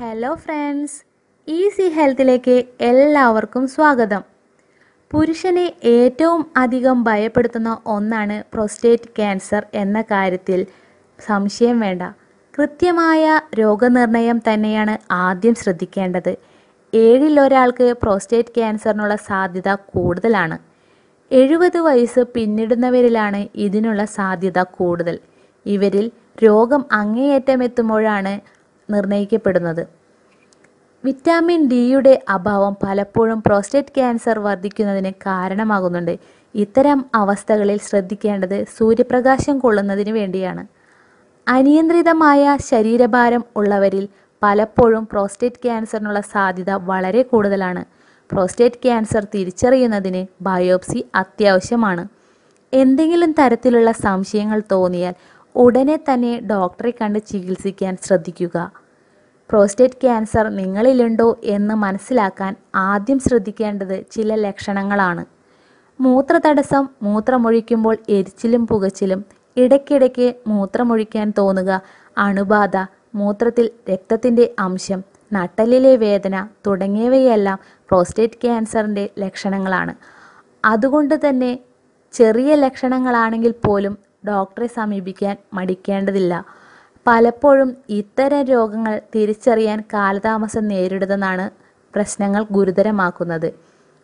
Hello friends easy ഹെൽത്തിലേക്ക് എല്ലാവർക്കും സ്വാഗതം. പുരുഷനെ ഏറ്റവും അധികം ഭയപ്പെടുത്തുന്ന ഒന്നാണ് പ്രോസ്റ്റേറ്റ് ക്യാൻസർ എന്ന കാര്യത്തിൽ സംശയം വേണ്ട. കൃത്യമായ രോഗനിർണയം തന്നെയാണ് ആദ്യം ശ്രദ്ധിക്കേണ്ടത്. ഏഴിൽ ഒരാൾക്ക് പ്രോസ്റ്റേറ്റ് ക്യാൻസറിനുള്ള സാധ്യത കൂടുതലാണ്. എഴുപത് വയസ്സ് പിന്നിടുന്നവരിലാണ് ഇതിനുള്ള സാധ്യത കൂടുതൽ. ഇവരിൽ രോഗം അങ്ങേയറ്റം നിർണയിക്കപ്പെടുന്നത്. വിറ്റാമിൻ ഡിയുടെ അഭാവം പലപ്പോഴും പ്രോസ്റ്റേറ്റ് ക്യാൻസർ വർദ്ധിക്കുന്നതിന് കാരണമാകുന്നുണ്ട്. ഇത്തരം അവസ്ഥകളിൽ ശ്രദ്ധിക്കേണ്ടത് സൂര്യപ്രകാശം കൊള്ളുന്നതിന് വേണ്ടിയാണ്. അനിയന്ത്രിതമായ ശരീരഭാരം ഉള്ളവരിൽ പലപ്പോഴും പ്രോസ്റ്റേറ്റ് ക്യാൻസറിനുള്ള സാധ്യത വളരെ കൂടുതലാണ്. പ്രോസ്റ്റേറ്റ് ക്യാൻസർ തിരിച്ചറിയുന്നതിന് ബയോപ്സി അത്യാവശ്യമാണ്. എന്തെങ്കിലും തരത്തിലുള്ള സംശയങ്ങൾ തോന്നിയാൽ ഉടനെ തന്നെ ഡോക്ടറെ കണ്ട് ചികിത്സിക്കാൻ ശ്രദ്ധിക്കുക. പ്രോസ്റ്റേറ്റ് ക്യാൻസർ നിങ്ങളിലുണ്ടോ എന്ന് മനസ്സിലാക്കാൻ ആദ്യം ശ്രദ്ധിക്കേണ്ടത് ചില ലക്ഷണങ്ങളാണ്. മൂത്രതടസ്സം മൂത്രമൊഴിക്കുമ്പോൾ എരിച്ചിലും പുകച്ചിലും ഇടയ്ക്കിടയ്ക്ക് മൂത്രമൊഴിക്കാൻ തോന്നുക അണുബാധ മൂത്രത്തിൽ രക്തത്തിന്റെ അംശം നട്ടലിലെ വേദന തുടങ്ങിയവയെല്ലാം പ്രോസ്റ്റേറ്റ് ക്യാൻസറിന്റെ ലക്ഷണങ്ങളാണ്. അതുകൊണ്ട് തന്നെ ചെറിയ ലക്ഷണങ്ങളാണെങ്കിൽ പോലും ഡോക്ടറെ സമീപിക്കാൻ മടിക്കേണ്ടതില്ല. പലപ്പോഴും ഇത്തരം രോഗങ്ങൾ തിരിച്ചറിയാൻ കാലതാമസം നേരിടുന്നതാണ് പ്രശ്നങ്ങൾ ഗുരുതരമാക്കുന്നത്.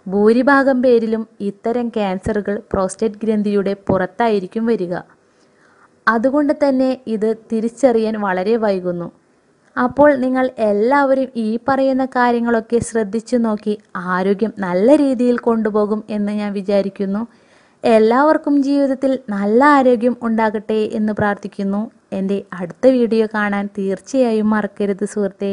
ഭൂരിഭാഗം പേരിലും ഇത്തരം ക്യാൻസറുകൾ പ്രോസ്റ്റേറ്റ് ഗ്രന്ഥിയുടെ പുറത്തായിരിക്കും വരിക. അതുകൊണ്ട് തന്നെ ഇത് തിരിച്ചറിയാൻ വളരെ വൈകുന്നു. അപ്പോൾ നിങ്ങൾ എല്ലാവരും ഈ പറയുന്ന കാര്യങ്ങളൊക്കെ ശ്രദ്ധിച്ചു നോക്കി ആരോഗ്യം നല്ല രീതിയിൽ കൊണ്ടുപോകും എന്ന് ഞാൻ വിചാരിക്കുന്നു. എല്ലാവർക്കും ജീവിതത്തിൽ നല്ല ആരോഗ്യം ഉണ്ടാകട്ടെ എന്ന് പ്രാർത്ഥിക്കുന്നു. എന്റെ അടുത്ത വീഡിയോ കാണാൻ തീർച്ചയായും മറക്കരുത് സുഹൃത്തേ.